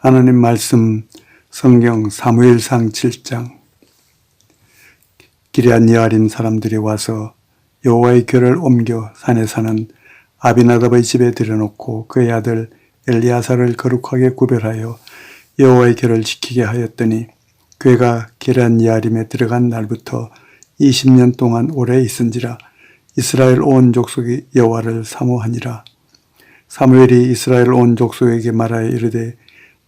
하나님 말씀 성경 사무엘상 7장. 기리안 여아림 사람들이 와서 여호와의 궤를 옮겨 산에 사는 아비나답의 집에 들여놓고 그의 아들 엘리아사를 거룩하게 구별하여 여호와의 궤를 지키게 하였더니 궤가 기리안 여아림에 들어간 날부터 20년 동안 오래 있은지라 이스라엘 온 족속이 여호와를 사모하니라. 사무엘이 이스라엘 온 족속에게 말하여 이르되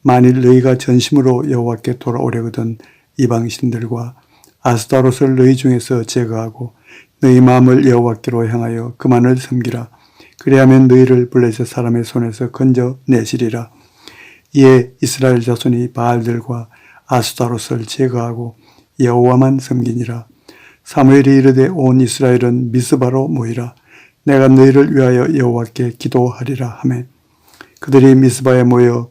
만일 너희가 전심으로 여호와께 돌아오려거든 이방 신들과 아스타롯을 너희 중에서 제거하고 너희 마음을 여호와께로 향하여 그만을 섬기라. 그리하면 너희를 블레셋 사람의 손에서 건져 내시리라. 이에 이스라엘 자손이 바알들과 아스타롯을 제거하고 여호와만 섬기니라. 사무엘이 이르되 온 이스라엘은 미스바로 모이라. 내가 너희를 위하여 여호와께 기도하리라 하매. 그들이 미스바에 모여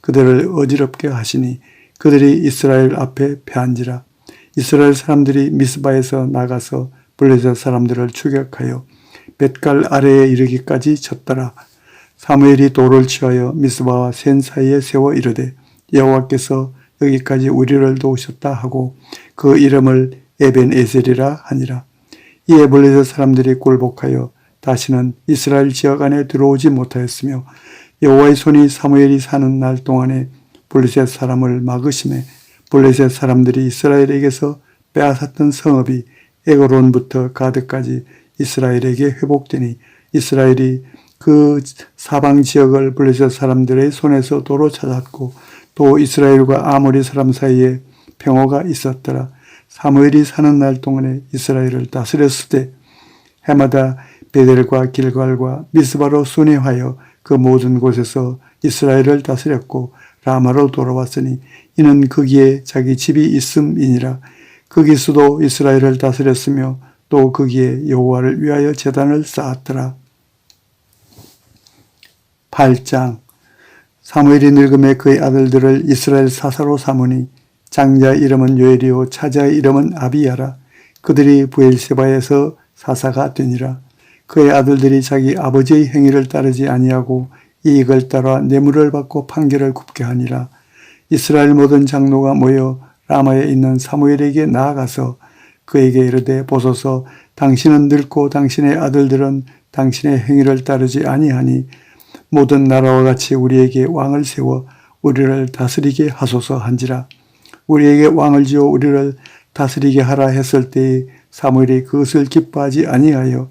그들을 어지럽게 하시니 그들이 이스라엘 앞에 패한지라. 이스라엘 사람들이 미스바에서 나가서 블레셋 사람들을 추격하여 뱃갈 아래에 이르기까지 쳤더라. 사무엘이 돌을 취하여 미스바와 센 사이에 세워 이르되 여호와께서 여기까지 우리를 도우셨다 하고 그 이름을 에벤 에셀이라 하니라. 이에 블레셋 사람들이 굴복하여 다시는 이스라엘 지역 안에 들어오지 못하였으며 여호와의 손이 사무엘이 사는 날 동안에 블레셋 사람을 막으심에 블레셋 사람들이 이스라엘에게서 빼앗았던 성읍이 에고론부터 가드까지 이스라엘에게 회복되니 이스라엘이 그 사방 지역을 블레셋 사람들의 손에서 도로 찾았고 또 이스라엘과 아모리 사람 사이에 평화가 있었더라. 사무엘이 사는 날 동안에 이스라엘을 다스렸을 때 해마다 베델과 길갈과 미스바로 순회하여 그 모든 곳에서 이스라엘을 다스렸고 라마로 돌아왔으니 이는 거기에 자기 집이 있음이니라. 거기서도 이스라엘을 다스렸으며 또 거기에 여호와를 위하여 제단을 쌓았더라. 8장. 사무엘이 늙음에 그의 아들들을 이스라엘 사사로 삼으니 장자 이름은 요엘이요 차자의 이름은 아비야라. 그들이 부엘세바에서 사사가 되니라 그의 아들들이 자기 아버지의 행위를 따르지 아니하고 이익을 따라 뇌물을 받고 판결을 굽게 하니라. 이스라엘 모든 장로가 모여 라마에 있는 사무엘에게 나아가서 그에게 이르되 보소서 당신은 늙고 당신의 아들들은 당신의 행위를 따르지 아니하니 모든 나라와 같이 우리에게 왕을 세워 우리를 다스리게 하소서 한지라. 우리에게 왕을 지어 우리를 다스리게 하라 했을 때에 사무엘이 그것을 기뻐하지 아니하여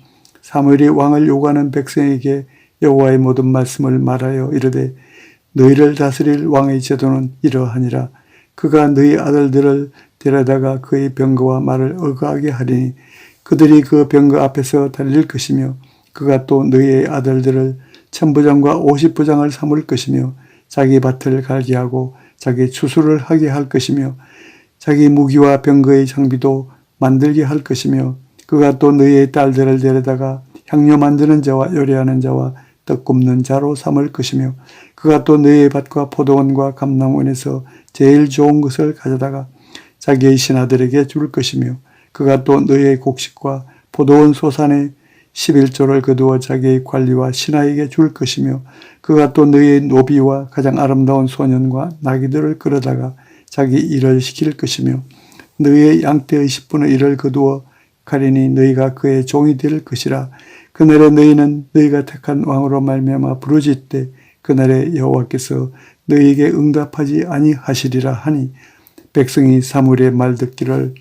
사무엘이 왕을 요구하는 백성에게 여호와의 모든 말씀을 말하여 이르되 너희를 다스릴 왕의 제도는 이러하니라. 그가 너희 아들들을 데려다가 그의 병거와 말을 어가하게 하리니 그들이 그 병거 앞에서 달릴 것이며 그가 또 너희의 아들들을 천부장과 오십부장을 삼을 것이며 자기 밭을 갈게 하고 자기 추수를 하게 할 것이며 자기 무기와 병거의 장비도 만들게 할 것이며 그가 또 너희의 딸들을 데려다가 향료 만드는 자와 요리하는 자와 떡 굽는 자로 삼을 것이며 그가 또 너희의 밭과 포도원과 감남원에서 제일 좋은 것을 가져다가 자기의 신하들에게 줄 것이며 그가 또 너희의 곡식과 포도원 소산의 11조를 거두어 자기의 관리와 신하에게 줄 것이며 그가 또 너희의 노비와 가장 아름다운 소년과 나귀들을 끌어다가 자기 일을 시킬 것이며 너희의 양떼의 10분의 1을 거두어 가리니 너희가 그의 종이 될 것이라. 그날에 너희는 너희가 택한 왕으로 말미암아 부르짖되 그날에 여호와께서 너희에게 응답하지 아니하시리라 하니 백성이 사무엘의 말 듣기를.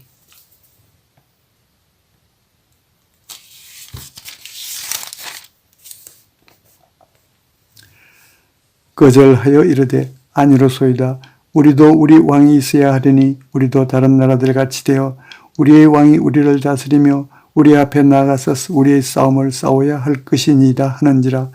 거절하여 이르되 아니로소이다. 우리도 우리 왕이 있어야 하리니 우리도 다른 나라들 같이 되어 우리의 왕이 우리를 다스리며 우리 앞에 나가서 우리의 싸움을 싸워야 할 것이니이다 하는지라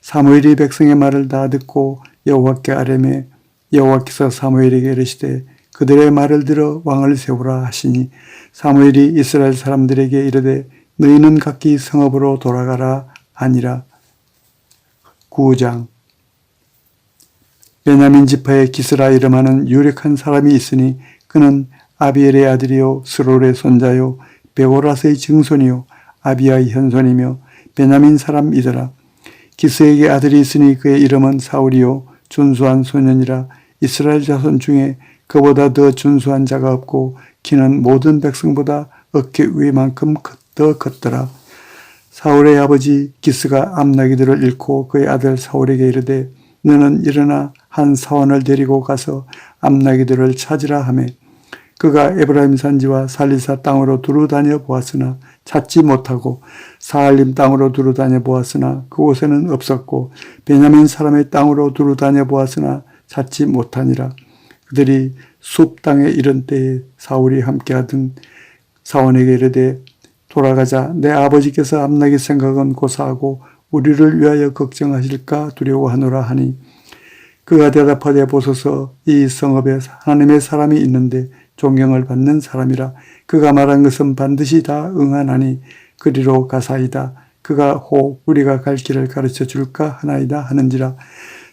사무엘이 백성의 말을 다 듣고 여호와께 아뢰매 여호와께서 사무엘에게 이르시되 그들의 말을 들어 왕을 세우라 하시니 사무엘이 이스라엘 사람들에게 이르되 너희는 각기 성읍으로 돌아가라 하니라. 9장. 베냐민 지파의 기스라 이름하는 유력한 사람이 있으니 그는 아비엘의 아들이요 스롤의 손자요 베오라스의 증손이요 아비아의 현손이며 베냐민 사람이더라. 기스에게 아들이 있으니 그의 이름은 사울이요 준수한 소년이라 이스라엘 자손 중에 그보다 더 준수한 자가 없고 키는 모든 백성보다 어깨 위만큼 더 컸더라. 사울의 아버지 기스가 암나기들을 잃고 그의 아들 사울에게 이르되 너는 일어나 한 사원을 데리고 가서 암나기들을 찾으라 하매 그가 에브라임 산지와 살리사 땅으로 두루 다녀 보았으나 찾지 못하고 사할림 땅으로 두루 다녀 보았으나 그곳에는 없었고 베냐민 사람의 땅으로 두루 다녀 보았으나 찾지 못하니라. 그들이 숲 땅에 이른 때에 사울이 함께하던 사원에게 이르되 돌아가자. 내 아버지께서 암나기 생각은 고사하고 우리를 위하여 걱정하실까 두려워하노라 하니 그가 대답하되 보소서. 이 성읍에 하나님의 사람이 있는데 존경을 받는 사람이라 그가 말한 것은 반드시 다 응하나니 그리로 가사이다. 그가 혹 우리가 갈 길을 가르쳐 줄까 하나이다 하는지라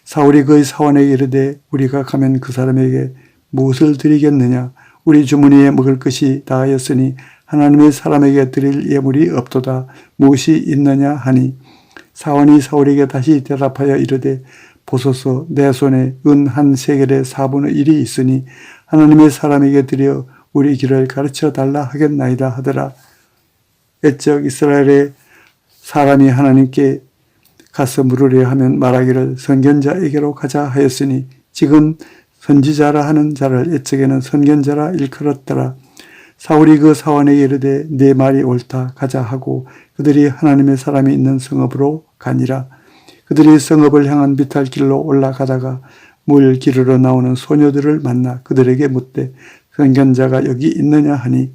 사울이 그의 사원에게 이르되 우리가 가면 그 사람에게 무엇을 드리겠느냐? 우리 주머니에 먹을 것이 다하였으니 하나님의 사람에게 드릴 예물이 없도다. 무엇이 있느냐 하니 사원이 사울에게 다시 대답하여 이르되 보소서 내 손에 은 한 세겔의 4분의 1이 있으니 하나님의 사람에게 드려 우리 길을 가르쳐 달라 하겠나이다 하더라. 애적 이스라엘의 사람이 하나님께 가서 물으려 하면 말하기를 선견자에게로 가자 하였으니 지금 선지자라 하는 자를 애적에는 선견자라 일컬었더라. 사울이 그 사원에게 이르되 내 말이 옳다 가자 하고 그들이 하나님의 사람이 있는 성읍으로 가니라. 그들이 성읍을 향한 비탈길로 올라가다가 물 기르러 나오는 소녀들을 만나 그들에게 묻되 선견자가 여기 있느냐 하니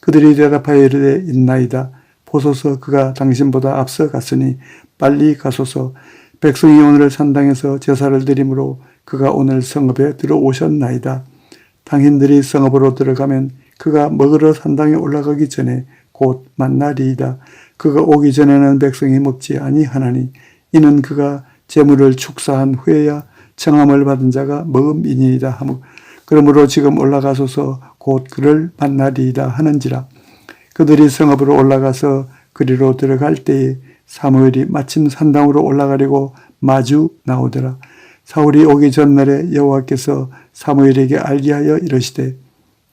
그들이 대답하여 이르되 있나이다. 보소서 그가 당신보다 앞서 갔으니 빨리 가소서 백성이 오늘 산당에서 제사를 드림으로 그가 오늘 성읍에 들어오셨나이다. 당신들이 성읍으로 들어가면 그가 먹으러 산당에 올라가기 전에 곧 만나리이다. 그가 오기 전에는 백성이 먹지 아니하나니 이는 그가 재물을 축사한 후에야 청함을 받은 자가 먹음이니이다 하며 그러므로 지금 올라가소서 곧 그를 만나리이다 하는지라. 그들이 성읍으로 올라가서 그리로 들어갈 때에 사무엘이 마침 산당으로 올라가려고 마주 나오더라. 사울이 오기 전날에 여호와께서 사무엘에게 알게 하여 이르시되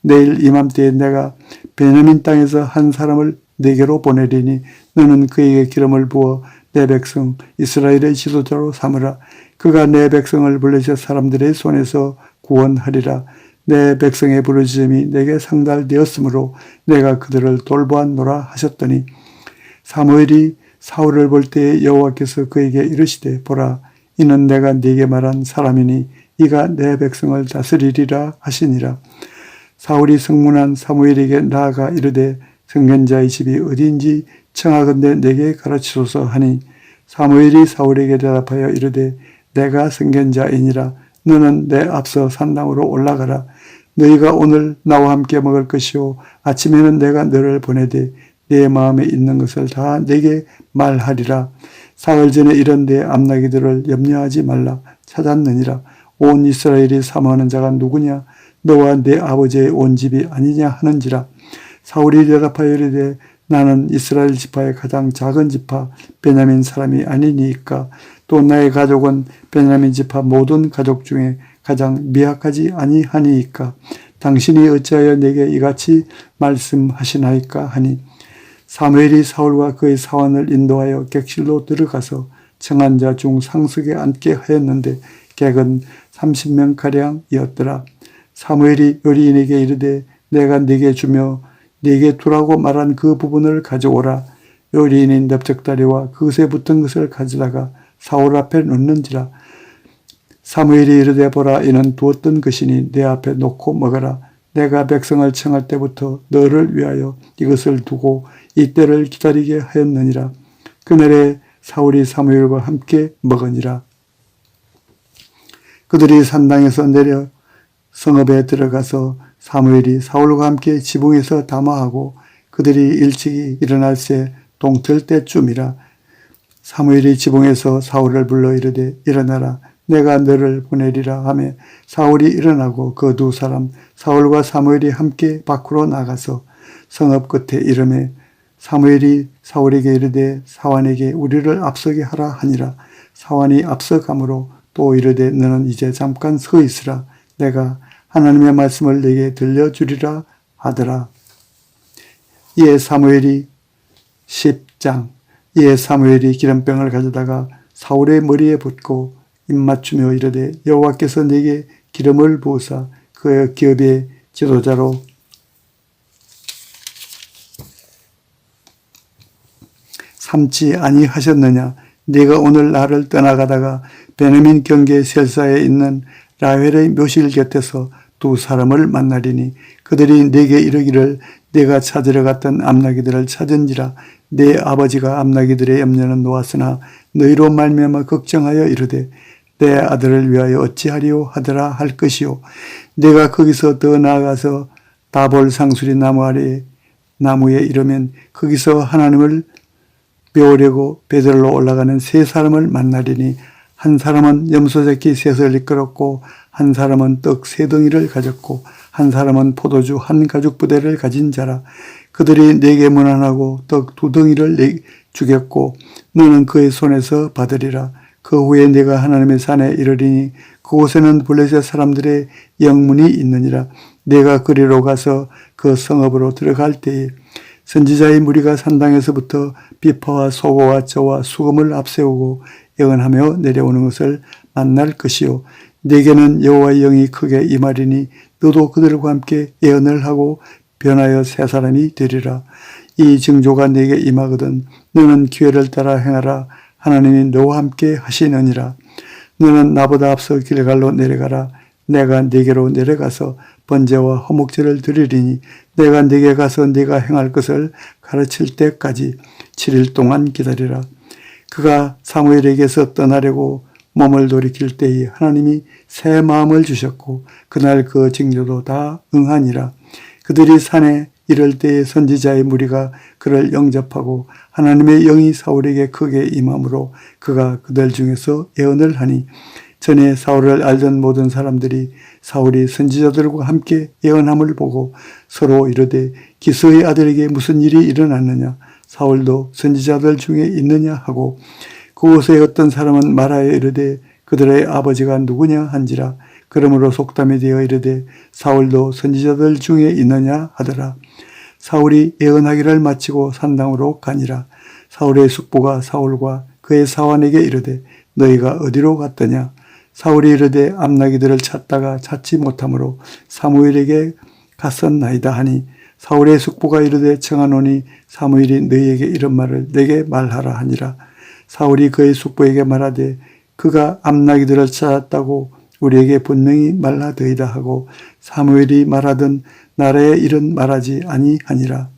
내일 이맘때에 내가 베냐민 땅에서 한 사람을 내게로 보내리니 너는 그에게 기름을 부어 내 백성 이스라엘의 지도자로 삼으라. 그가 내 백성을 불러서 사람들의 손에서 구원하리라. 내 백성의 부르짖음이 내게 상달되었으므로 내가 그들을 돌보았노라 하셨더니 사무엘이 사울을 볼 때에 여호와께서 그에게 이르시되 보라 이는 내가 네게 말한 사람이니 이가 내 백성을 다스리리라 하시니라. 사울이 성문한 사무엘에게 나아가 이르되 성견자의 집이 어디인지 청하건대 내게 가르치소서 하니 사무엘이 사울에게 대답하여 이르되 내가 성견자이니라. 너는 내 앞서 산당으로 올라가라. 너희가 오늘 나와 함께 먹을 것이요 아침에는 내가 너를 보내되 내 마음에 있는 것을 다 내게 말하리라. 사흘 전에 이런 데 암나기들을 염려하지 말라. 찾았느니라. 온 이스라엘이 사모하는 자가 누구냐? 너와 내 아버지의 온 집이 아니냐 하는지라. 사울이 대답하여 이르되 나는 이스라엘 지파의 가장 작은 지파 베냐민 사람이 아니니까 또 나의 가족은 베냐민 지파 모든 가족 중에 가장 미약하지 아니하니이까 당신이 어찌하여 내게 이같이 말씀하시나이까 하니 사무엘이 사울과 그의 사원을 인도하여 객실로 들어가서 청한 자 중 상석에 앉게 하였는데 객은 30명 가량이었더라. 사무엘이 요리인에게 이르되 내가 네게 주며 네게 두라고 말한 그 부분을 가져오라. 요리인이 넓적다리와 그것에 붙은 것을 가져다가 사울 앞에 놓는지라. 사무엘이 이르되 보라 이는 두었던 것이니 내 앞에 놓고 먹어라. 내가 백성을 청할 때부터 너를 위하여 이것을 두고 이때를 기다리게 하였느니라. 그날에 사울이 사무엘과 함께 먹으니라. 그들이 산당에서 내려 성읍에 들어가서 사무엘이 사울과 함께 지붕에서 담화하고 그들이 일찍이 일어날 새 동틀 때쯤이라 사무엘이 지붕에서 사울을 불러 이르되 일어나라. 내가 너를 보내리라. 하매 사울이 일어나고 그 두 사람 사울과 사무엘이 함께 밖으로 나가서 성읍 끝에 이름에 사무엘이 사울에게 이르되 사환에게 우리를 앞서게 하라 하니라. 사환이 앞서가므로 또 이르되 너는 이제 잠깐 서 있으라. 내가 하나님의 말씀을 내게 들려주리라 하더라. 이에 사무엘이 10장 이에 사무엘이 기름병을 가져다가 사울의 머리에 붓고 입맞추며 이르되 여호와께서 내게 기름을 부으사 그의 기업의 지도자로 삼지 아니하셨느냐? 네가 오늘 나를 떠나가다가 베냐민 경계 셀사에 있는 라헬의 묘실 곁에서 두 사람을 만나리니 그들이 내게 이르기를 내가 찾으러 갔던 암나기들을 찾은지라 내 아버지가 암나기들의 염려는 놓았으나 너희로 말미암아 걱정하여 이르되 내 아들을 위하여 어찌하리오 하더라 할 것이요 내가 거기서 더 나아가서 다볼 상수리 나무 아래 나무에 이르면 거기서 하나님을 배우려고 베들로 올라가는 세 사람을 만나리니 한 사람은 염소새끼 셋을 이끌었고 한 사람은 떡 세 덩이를 가졌고 한 사람은 포도주 한 가죽 부대를 가진 자라. 그들이 내게 문안하고 떡 두 덩이를 내 주겠고 너는 그의 손에서 받으리라. 그 후에 내가 하나님의 산에 이르리니 그곳에는 블레셋 사람들의 영문이 있느니라. 내가 그리로 가서 그 성읍으로 들어갈 때에 선지자의 무리가 산당에서부터 비파와 소고와 저와 수금을 앞세우고 예언하며 내려오는 것을 만날 것이요. 내게는 여호와의 영이 크게 임하리니 너도 그들과 함께 예언을 하고 변하여 새 사람이 되리라. 이 징조가 내게 임하거든 너는 기회를 따라 행하라. 하나님이 너와 함께 하시느니라. 너는 나보다 앞서 길갈로 내려가라. 내가 네게로 내려가서 번제와 허목제를 드리리니 내가 네게 가서 네가 행할 것을 가르칠 때까지 7일 동안 기다리라. 그가 사무엘에게서 떠나려고 몸을 돌이킬 때에 하나님이 새 마음을 주셨고 그날 그 징조도 다 응하니라. 그들이 산에 이럴 때에 선지자의 무리가 그를 영접하고 하나님의 영이 사울에게 크게 임함으로 그가 그들 중에서 예언을 하니 전에 사울을 알던 모든 사람들이 사울이 선지자들과 함께 예언함을 보고 서로 이르되 기스의 아들에게 무슨 일이 일어났느냐 사울도 선지자들 중에 있느냐 하고 그곳에 어떤 사람은 말하여 이르되 그들의 아버지가 누구냐 한지라 그러므로 속담이 되어 이르되 사울도 선지자들 중에 있느냐 하더라. 사울이 예언하기를 마치고 산당으로 가니라. 사울의 숙부가 사울과 그의 사환에게 이르되 너희가 어디로 갔더냐? 사울이 이르되 암나기들을 찾다가 찾지 못하므로 사무엘에게 갔었나이다 하니 사울의 숙부가 이르되 청하노니 사무엘이 너희에게 이런 말을 내게 말하라 하니라. 사울이 그의 숙부에게 말하되 그가 암나기들을 찾았다고 우리에게 분명히 말하더이다 하고 사무엘이 말하던 나라에 이런 말하지 아니하니라.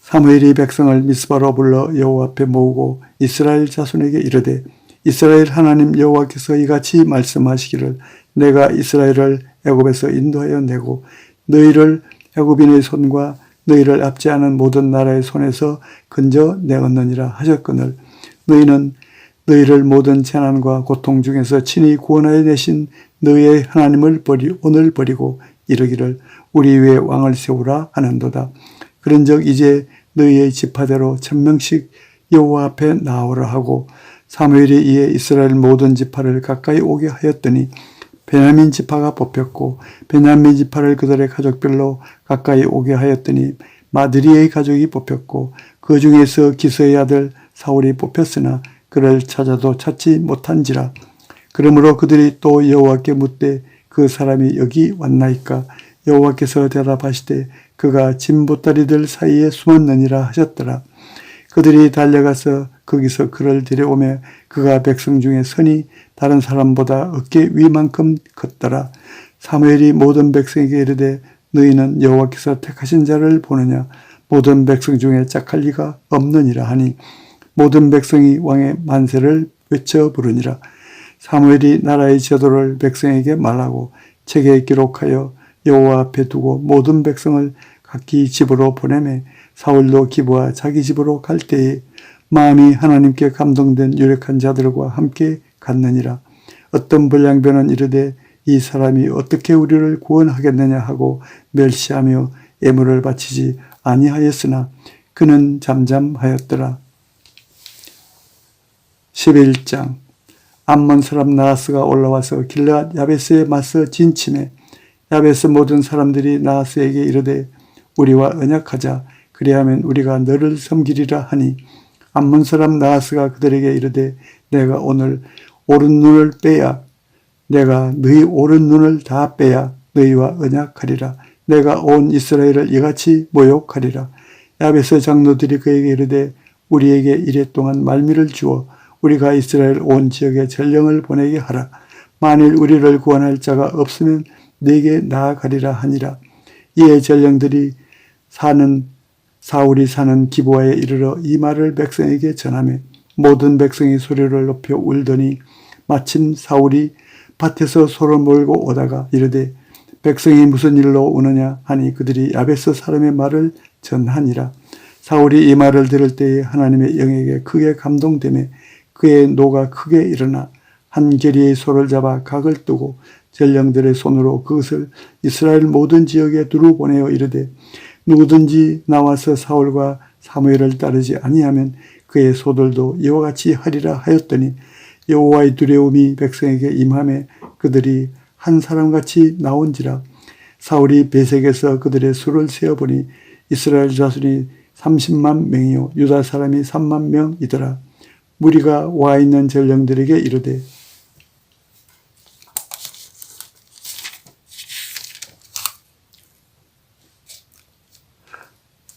사무엘이 백성을 미스바로 불러 여호와 앞에 모으고 이스라엘 자손에게 이르되 이스라엘 하나님 여호와께서 이같이 말씀하시기를 내가 이스라엘을 애굽에서 인도하여 내고 너희를 애굽인의 손과 너희를 압제하는 모든 나라의 손에서 건져 내었느니라 하셨거늘 너희는 너희를 모든 재난과 고통 중에서 친히 구원하여 내신 너희의 하나님을 버리 오늘 버리고 이르기를 우리 위에 왕을 세우라 하는도다. 그런즉 이제 너희의 지파대로 천명씩 여호와 앞에 나오라 하고 사무엘이 이에 이스라엘 모든 지파를 가까이 오게 하였더니 베냐민 지파가 뽑혔고 베냐민 지파를 그들의 가족별로 가까이 오게 하였더니 마드리의 가족이 뽑혔고 그 중에서 기스의 아들 사울이 뽑혔으나 그를 찾아도 찾지 못한지라. 그러므로 그들이 또 여호와께 묻되 그 사람이 여기 왔나이까? 여호와께서 대답하시되 그가 진보다리들 사이에 숨었느니라 하셨더라. 그들이 달려가서 거기서 그를 데려오며 그가 백성 중에 선이 다른 사람보다 어깨 위만큼 컸더라. 사무엘이 모든 백성에게 이르되 너희는 여호와께서 택하신 자를 보느냐 모든 백성 중에 짝할 리가 없느니라 하니 모든 백성이 왕의 만세를 외쳐 부르니라. 사무엘이 나라의 제도를 백성에게 말하고 책에 기록하여 여호와 앞에 두고 모든 백성을 각기 집으로 보내매 사울도 기부와 자기 집으로 갈 때에 마음이 하나님께 감동된 유력한 자들과 함께 갔느니라. 어떤 불량배는 이르되 이 사람이 어떻게 우리를 구원하겠느냐 하고 멸시하며 예물을 바치지 아니하였으나 그는 잠잠하였더라. 11장 암몬 사람 나하스가 올라와서 길르앗 야베스에 맞서 진침해 야베스 모든 사람들이 나하스에게 이르되 우리와 언약하자 그리하면 우리가 너를 섬기리라 하니 암몬 사람 나하스가 그들에게 이르되 내가 오늘 오른 눈을 빼야 내가 너희 오른 눈을 다 빼야 너희와 언약하리라. 내가 온 이스라엘을 이같이 모욕하리라. 야베스 장로들이 그에게 이르되 우리에게 이랫동안 말미를 주어 우리가 이스라엘 온 지역에 전령을 보내게 하라. 만일 우리를 구원할 자가 없으면 내게 나아가리라 하니라. 이에 전령들이 사는 사울이 사는 기부하에 이르러 이 말을 백성에게 전하며 모든 백성이 소리를 높여 울더니 마침 사울이 밭에서 소를 몰고 오다가 이르되 백성이 무슨 일로 우느냐? 하니 그들이 야베스 사람의 말을 전하니라. 사울이 이 말을 들을 때에 하나님의 영에게 크게 감동되며 그의 노가 크게 일어나 한 계리의 소를 잡아 각을 뜨고 전령들의 손으로 그것을 이스라엘 모든 지역에 두루 보내어 이르되 누구든지 나와서 사울과 사무엘을 따르지 아니하면 그의 소들도 이와 같이 하리라 하였더니 여호와의 두려움이 백성에게 임함에 그들이 한 사람같이 나온지라. 사울이 베색에서 그들의 수를 세어보니 이스라엘 자손이 30만 명이요 유다 사람이 3만 명이더라. 무리가 와 있는 전령들에게 이르되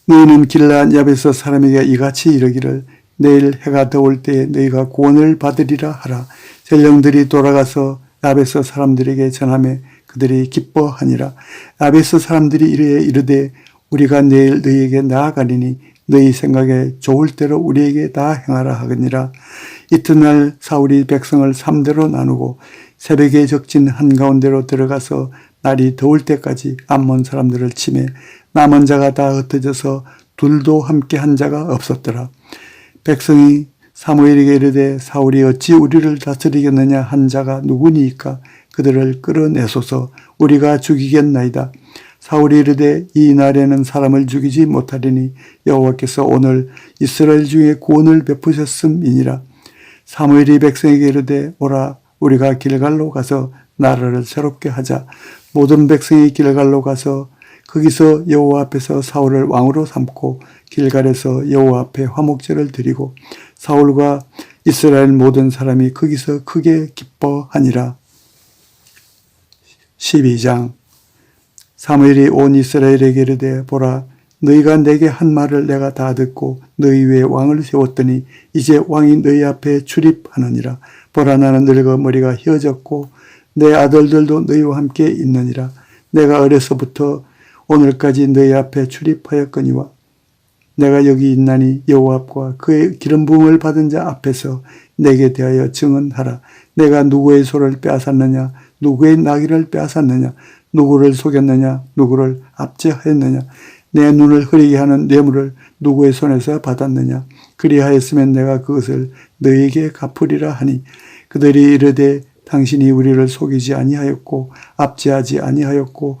너희는 길라한 야베스 사람에게 이같이 이르기를 내일 해가 더울 때에 너희가 구원을 받으리라 하라. 전령들이 돌아가서 야베스 사람들에게 전하며 그들이 기뻐하니라. 야베스 사람들이 이르에 이르되 우리가 내일 너희에게 나아가리니 너희 생각에 좋을 대로 우리에게 다 행하라 하거니라. 이튿날 사울이 백성을 삼대로 나누고 새벽에 적진 한가운데로 들어가서 날이 더울 때까지 암몬 사람들을 치매 남은 자가 다 흩어져서 둘도 함께 한 자가 없었더라. 백성이 사무엘에게 이르되 사울이 어찌 우리를 다스리겠느냐 한 자가 누구니까 그들을 끌어내소서 우리가 죽이겠나이다. 사울이 이르되 이 날에는 사람을 죽이지 못하리니 여호와께서 오늘 이스라엘 중에 구원을 베푸셨음이니라. 사무엘이 백성에게 이르되 오라 우리가 길갈로 가서 나라를 새롭게 하자. 모든 백성이 길갈로 가서 거기서 여호와 앞에서 사울을 왕으로 삼고 길갈에서 여호와 앞에 화목제를 드리고 사울과 이스라엘 모든 사람이 거기서 크게 기뻐하니라. 12장. 사무엘이 온 이스라엘에게 이르되 보라 너희가 내게 한 말을 내가 다 듣고 너희 위에 왕을 세웠더니 이제 왕이 너희 앞에 출입하느니라. 보라 나는 늙어 머리가 휘어졌고 내 아들들도 너희와 함께 있느니라. 내가 어려서부터 오늘까지 너희 앞에 출입하였거니와 내가 여기 있나니 여호와 앞과 그의 기름 부음을 받은 자 앞에서 내게 대하여 증언하라. 내가 누구의 소를 빼앗았느냐, 누구의 나귀를 빼앗았느냐, 누구를 속였느냐, 누구를 압제하였느냐. 내 눈을 흐리게 하는 뇌물을 누구의 손에서 받았느냐 그리하였으면 내가 그것을 너에게 갚으리라 하니 그들이 이르되 당신이 우리를 속이지 아니하였고 압제하지 아니하였고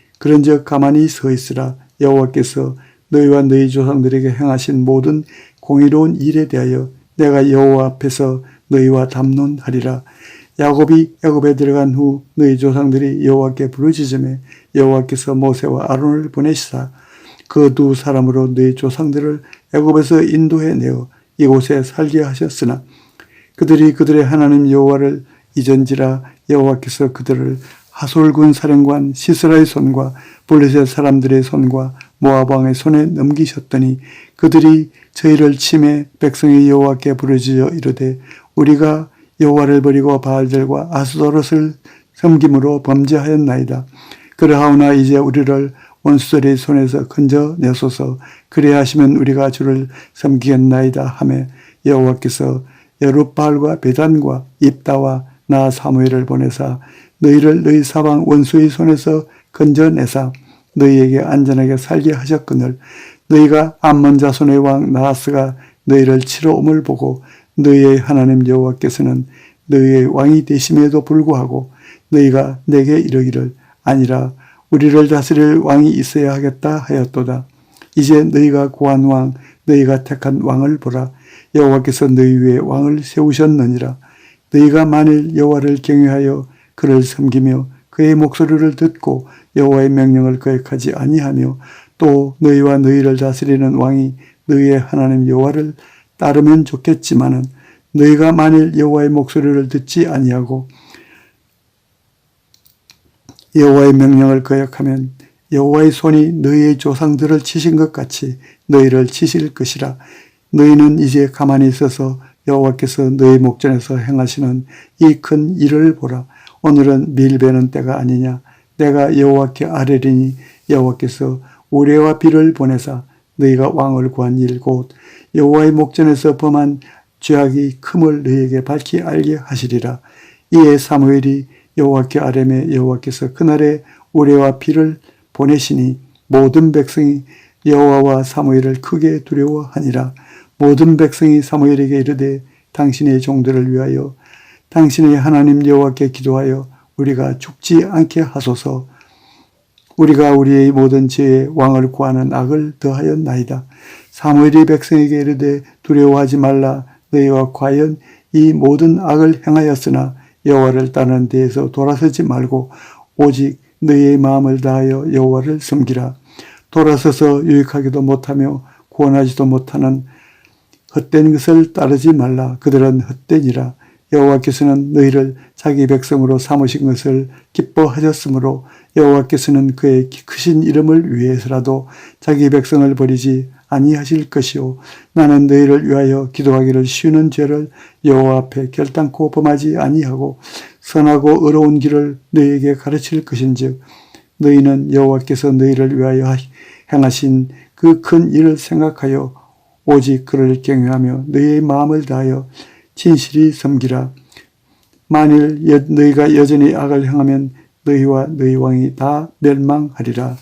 그런즉 가만히 서 있으라. 여호와께서 너희와 너희 조상들에게 행하신 모든 공의로운 일에 대하여 내가 여호와 앞에서 너희와 담론하리라. 야곱이 애굽에 들어간 후 너희 조상들이 여호와께 부르짖음에 여호와께서 모세와 아론을 보내시사 그 두 사람으로 너희 조상들을 애굽에서 인도해 내어 이곳에 살게 하셨으나 그들이 그들의 하나님 여호와를 잊은지라 여호와께서 그들을 하솔군 사령관 시스라의 손과 블레셋 사람들의 손과 모압 왕의 손에 넘기셨더니 그들이 저희를 침해 백성이 여호와께 부르짖어 이르되 우리가 여호와를 버리고 바알들과 아스도롯을 섬김으로 범죄하였나이다. 그러하오나 이제 우리를 원수들의 손에서 건져 내소서 그래 하시면 우리가 주를 섬기겠나이다 하매 여호와께서 여룻바알과 베단과 입다와 나 사무엘을 보내사 너희를 너희 사방 원수의 손에서 건져내사 너희에게 안전하게 살게 하셨거늘. 너희가 암몬 자손의 왕 나하스가 너희를 치러 옴을 보고 너희의 하나님 여호와께서는 너희의 왕이 되심에도 불구하고 너희가 내게 이르기를 아니라 우리를 다스릴 왕이 있어야 하겠다 하였도다. 이제 너희가 구한 왕 너희가 택한 왕을 보라. 여호와께서 너희 위에 왕을 세우셨느니라. 너희가 만일 여호와를 경외하여 그를 섬기며 그의 목소리를 듣고 여호와의 명령을 거역하지 아니하며 또 너희와 너희를 다스리는 왕이 너희의 하나님 여호와를 따르면 좋겠지만은 너희가 만일 여호와의 목소리를 듣지 아니하고 여호와의 명령을 거역하면 여호와의 손이 너희의 조상들을 치신 것 같이 너희를 치실 것이라. 너희는 이제 가만히 있어서 여호와께서 너희 목전에서 행하시는 이 큰 일을 보라 오늘은 밀베는 때가 아니냐. 내가 여호와께 아뢰리니 여호와께서 우레와 비를 보내사 너희가 왕을 구한 일 곧 여호와의 목전에서 범한 죄악이 큼을 너희에게 밝히 알게 하시리라. 이에 사무엘이 여호와께 아뢰매 여호와께서 그날에 우레와 비를 보내시니 모든 백성이 여호와와 사무엘을 크게 두려워하니라. 모든 백성이 사무엘에게 이르되 당신의 종들을 위하여 당신의 하나님 여호와께 기도하여 우리가 죽지 않게 하소서 우리가 우리의 모든 죄에 왕을 구하는 악을 더하였나이다. 사무엘이 백성에게 이르되 두려워하지 말라 너희와 과연 이 모든 악을 행하였으나 여호와를 따르는 데에서 돌아서지 말고 오직 너희의 마음을 다하여 여호와를 섬기라. 돌아서서 유익하기도 못하며 구원하지도 못하는 헛된 것을 따르지 말라. 그들은 헛되니라. 여호와께서는 너희를 자기 백성으로 삼으신 것을 기뻐하셨으므로 여호와께서는 그의 크신 이름을 위해서라도 자기 백성을 버리지 아니하실 것이요. 나는 너희를 위하여 기도하기를 쉬는 죄를 여호와 앞에 결단코 범하지 아니하고 선하고 의로운 길을 너희에게 가르칠 것인즉 너희는 여호와께서 너희를 위하여 행하신 그 큰 일을 생각하여 오직 그를 경외하며 너희의 마음을 다하여 진실이 섬기라. 만일 여, 너희가 여전히 악을 행하면 너희와 너희 왕이 다 멸망하리라.